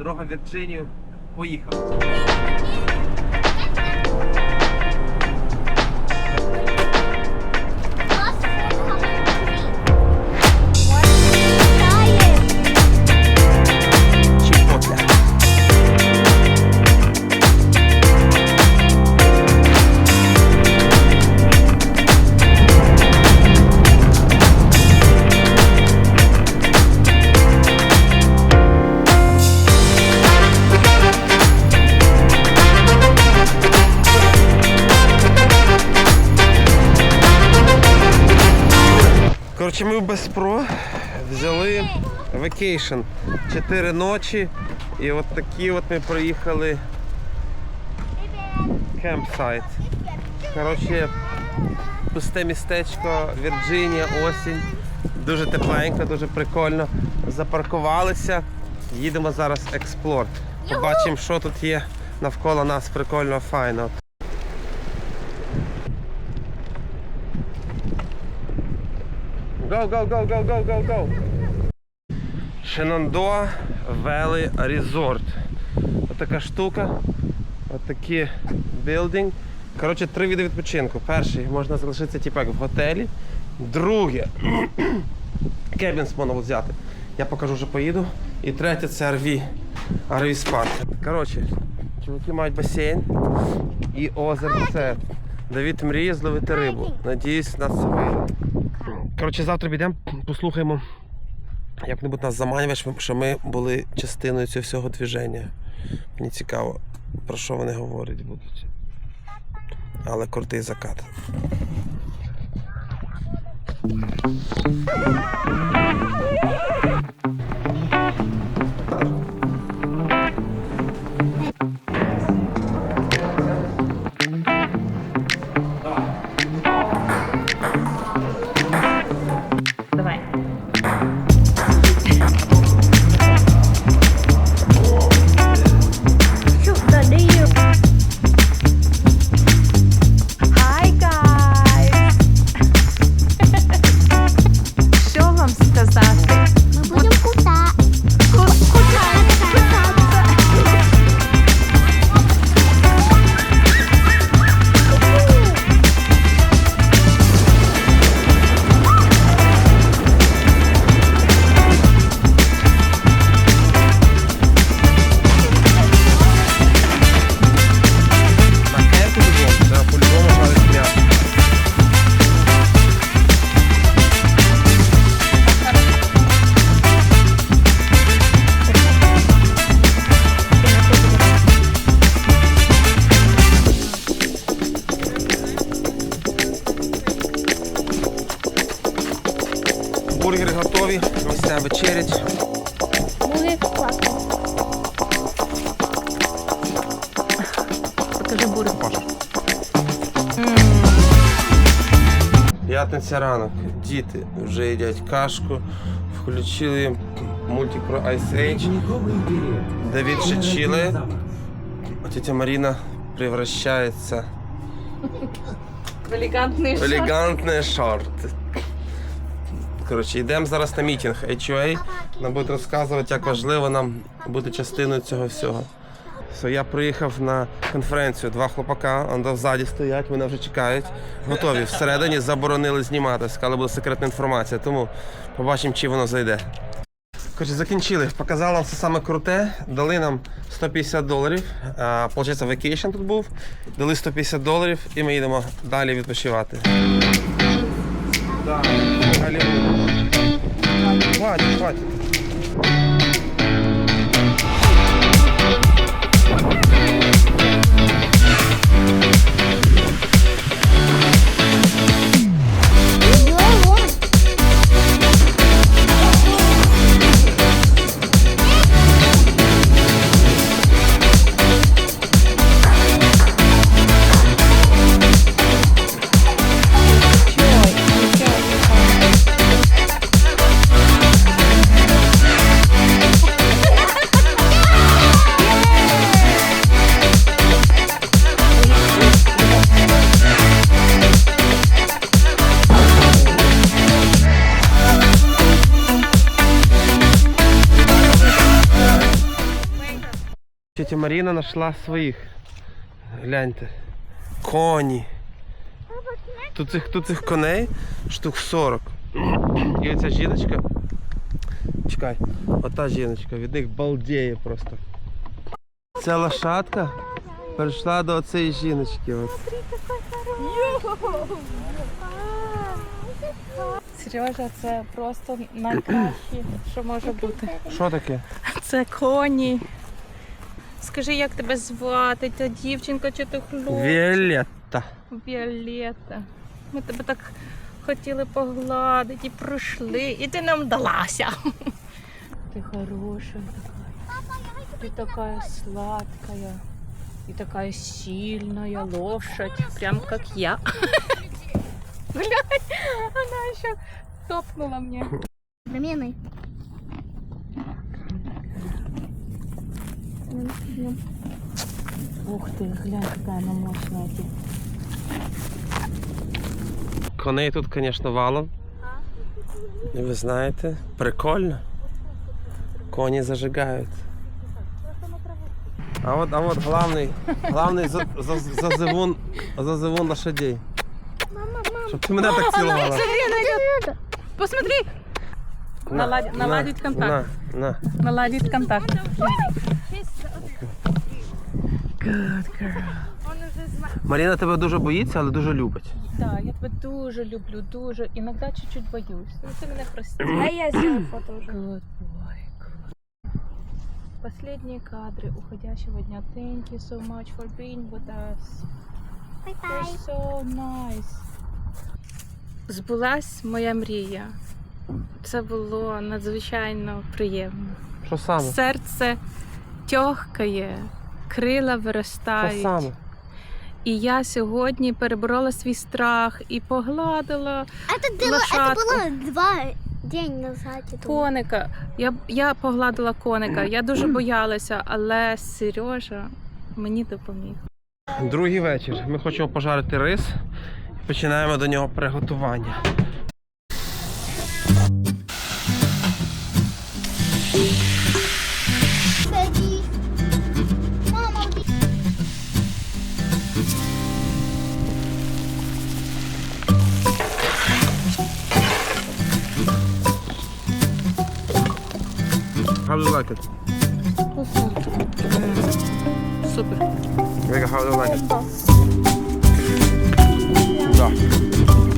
дорога в Вірджинію. Поїхав. Вакейшн. Чотири ночі. І от такі от ми проїхали кемпсайт. Коротше, пусте містечко, Вірджинія, осінь. Дуже тепленько, дуже прикольно. Запаркувалися. Їдемо зараз експлор. Побачимо, що тут є навколо нас прикольно, файно. Go, go, go, go, go, go, go. Шенандоа Valley Resort. Отака штука. Отакий білдинг. Коротше, три види відпочинку. Перший можна залишитися типу, в готелі. Друге. Кебінс можна взяти. Я покажу, що поїду. І третє це RV. RV спад. Коротше, чуваки мають басейн і озеро це. Давід мріє зловити рибу. Надіюсь, нас це вийде. Коротше, завтра підемо, послухаємо, як-небудь нас заманюєш, що ми були частиною цього всього движення. Мені цікаво, про що вони говорять будуть. Але крутий закат. Покажи бурик. П'ятниця ранок. Діти вже їдять кашку. Включили мультик про Ice Age. Давід Шичили. Тетя Марина превращается В елегантний в елегантні шорти. Коротше, йдемо зараз на мітинг HOA. Нам будуть розказувати, як важливо нам бути частиною цього всього. So, я приїхав на конференцію, два хлопака, он ззаді стоять, мене вже чекають. Готові. Всередині заборонили знімати, сказали, буде секретна інформація, тому побачимо, чи воно зайде. Коротше, закінчили. Показали нам все саме круте. Дали нам 150 доларів. Получається, вакейшн тут був. Дали 150 доларів і ми їдемо далі відпочивати. Так, Хватить, хватить. Маріна знайшла своїх. Гляньте. Коні. Тут цих, тут цих коней штук 40. І оця жіночка. Чекай, ота жіночка, від них балдіє просто. Ця лошадка перейшла до цієї жіночки. От. Сережа, це просто найкраще, що може бути. Що таке? Це коні. Скажи, як тебе звати? Та дівчинка чи ти хлопчик? Віолетта. Віолетта. Ми тебе так хотіли погладити і пройшли, і ти нам далася. Ти хороша такая. Ты такая сладкая. И такая сильная лошадь. Прям как я. Глянь, она еще топнула мне. Промены. Ух ты, глянь, какая она мощная. Коней тут, звісно, валом. І ви знаєте, прикольно. Коні зажигають. А от, а от главний, главний за, за, зазивун, зазивун лошадей. Щоб ти мене так цілувала. Посмотри! Наладить контакт. На, на. Наладить контакт. Good girl. Маріна тебе дуже боїться, але дуже любить. Да, я тебе дуже люблю, дуже. Іноді чуть-чуть боюсь. Ну ти мене прости. А я сделаю фото уже. Good boy, good. Последние кадры уходящего дня. Thank you so much for being with us. You're Бай-бай. so nice. Збулась моя мрія. Це було надзвичайно приємно. Що саме? Серце тьохкає, крила Що виростають. саме? І я сьогодні переборола свій страх і погладила Это, было, это Лошадку. было два день назад. я думаю. коника. Я, я погладила коника. Я дуже боялася, але Сережа мені допоміг. Другий вечір. Ми хочемо пожарити рис і починаємо до нього приготування. Садись. How do you like it? Mm. Super. Vega, how do you like it? Да.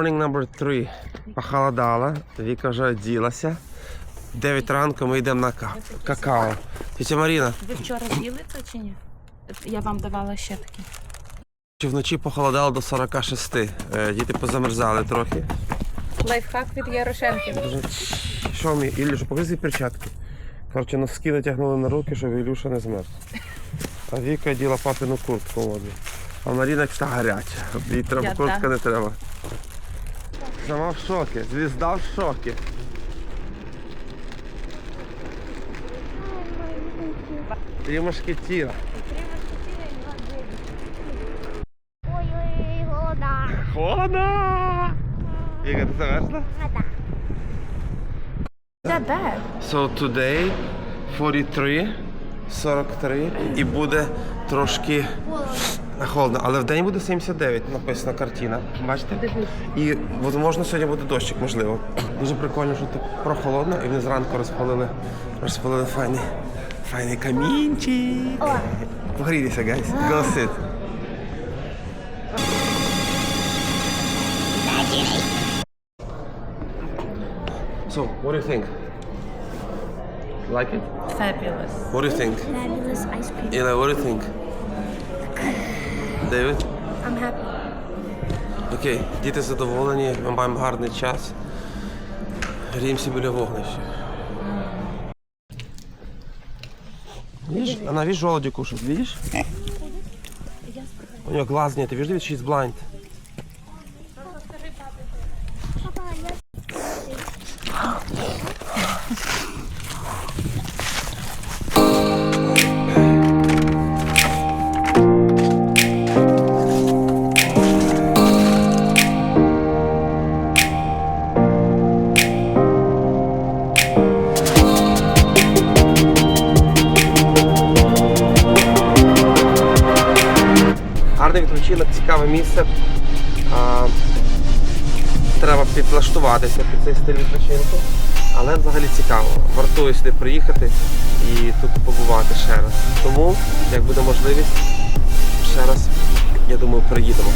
Morning number three. Похолодало. Віка вже оділася. 9 ранку ми йдемо на ка- какао. Тетя Маріна, Ви вчора з'їли це чи ні? Я вам давала ще такі. чи вночі похолодало до 46. Е, Діти позамерзали трохи. Лайфхак від Ярошенки. Дуже- Що мені? Ілюша, покажи перчатки. Коротше, носки натягнули на руки, щоб Ілюша не змерз. А Віка діла папину куртку воду. А Маріна вся гаряча. Їй треба Я куртка так. не треба. Сама в шокі. Звізда в шокі. Три мушкетіра. Ой-ой-ой, голода. Холодно! Віка, ти замерзла? Вода. Де? So today 43, 43 і буде трошки холодно, але в день буде 79, написана картина. Бачите? І можливо сьогодні буде дощик, можливо. Дуже прикольно, що так прохолодно, і вони зранку розпалили, розпалили файний, файний камінчик. Погрілися, гайс. Go sit. So, what do you think? Like it? Fabulous. What do you think? Fabulous ice cream. Eli, what do you think? David? I'm happy. Окей, діти задоволені, ми маємо гарний час. Гріємося біля вогнища. Видишь, она, видишь, желуди кушает, видишь? У нее глаз нет, ты видишь, she's blind. Цікаве місце. А, треба підлаштуватися під цей стиль відпочинку. Але взагалі цікаво. Вартує сюди приїхати і тут побувати ще раз. Тому, як буде можливість, ще раз, я думаю, приїдемо.